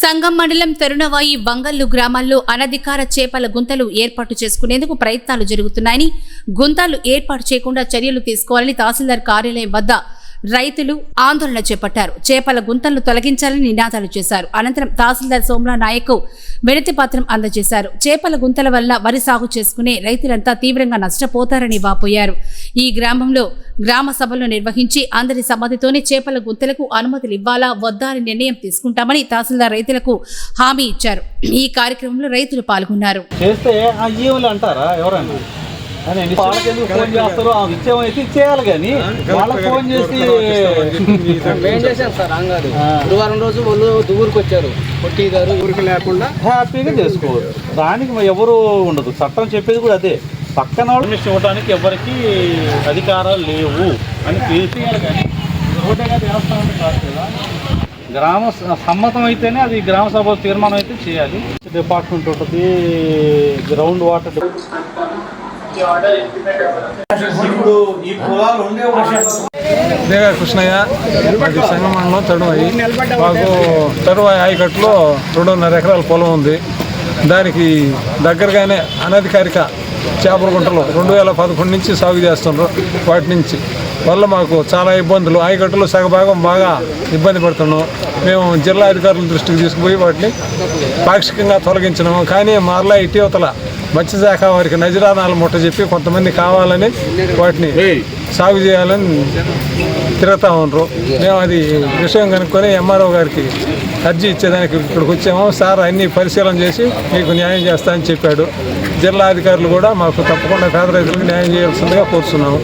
సంగం మండలం తరుణవాయి బంగల్లు గ్రామాల్లో అనధికార చేపల గుంతలు ఏర్పాటు చేసుకునేందుకు ప్రయత్నాలు జరుగుతున్నాయని గుంతలు ఏర్పాటు చేయకుండా చర్యలు తీసుకోవాలని తహసీల్దార్ కార్యాలయం వద్ద రైతులు ఆందోళన చేపట్టారు. చేపల గుంతలను తొలగించాలని నినాదాలు చేశారు. అనంతరం తహసీల్దార్ సోమరా నాయక్ వినతి పత్రం అందజేశారు. చేపల గుంతల వల్ల వరి సాగు చేసుకునే రైతులంతా తీవ్రంగా నష్టపోతారని వాపోయారు. ఈ గ్రామంలో గ్రామ సభలు నిర్వహించి అందరి సమ్మతితోనే చేపల గుంతలకు అనుమతులు ఇవ్వాలా వద్దా అని నిర్ణయం తీసుకుంటామని తహసీల్దార్ రైతులకు హామీ ఇచ్చారు. ఈ కార్యక్రమంలో రైతులు పాల్గొన్నారు. చేస్తే ఆ అంటారా ఎవరన్నా అని వాళ్ళకి ఎందుకు ఫోన్ చేస్తారు ఆ ఇచ్చేమో అయితే ఇచ్చేయాలి కానీ వాళ్ళకి ఫోన్ చేసి మేము చేశాం సార్? అంగారు గురువారం రోజు వాళ్ళు దువ్వురికి వచ్చారు. పొట్టి గారు ఊరికి లేకుండా హ్యాపీగా చేసుకోవచ్చు. దానికి ఎవరు ఉండదు. చట్టం చెప్పేది కూడా అదే. పక్కన పర్మిషన్ ఇవ్వడానికి ఎవరికి అధికారాలు లేవు అని తెలిసేయాలి కానీ ఒకటే కాదు దేవస్థానం కాదు కదా. గ్రామ సమ్మతం అయితేనే అది గ్రామ సభ తీర్మానం అయితే చేయాలి. డిపార్ట్మెంట్ ఉంటుంది గ్రౌండ్ వాటర్ ఇప్పుడు ఈ పొలాలు ఉండే కృష్ణయ్య మాది సంగమండలం మాకు తడువాయి ఆయకట్టులో రెండున్నర ఎకరాల పొలం ఉంది. దానికి దగ్గరగానే అనధికారిక చేపల గుంటలు రెండు వేల పదకొండు నుంచి సాగు చేస్తున్నారు వాటి నుంచి. వల్ల మాకు చాలా ఇబ్బందులు. ఆయకట్టులో సగభాగం బాగా ఇబ్బంది పడుతున్నాం. మేము జిల్లా అధికారుల దృష్టికి తీసుకుపోయి వాటిని పాక్షికంగా తొలగించినాము. కానీ మరలా ఇటీవతల మత్స్యశాఖ వారికి నజరానాలు ముట్ట చెప్పి కొంతమంది కావాలని వాటిని సాగు చేయాలని తిరుగుతూ ఉండరు. మేము అది విషయం కనుక్కొని ఎంఆర్ఓ గారికి అర్జీ ఇచ్చేదానికి ఇక్కడికి వచ్చాము. సార్ అన్ని పరిశీలన చేసి మీకు న్యాయం చేస్తా అని చెప్పాడు. జిల్లా అధికారులు కూడా మాకు తప్పకుండా పేద రైతులకు న్యాయం చేయాల్సిందిగా కోరుతున్నాము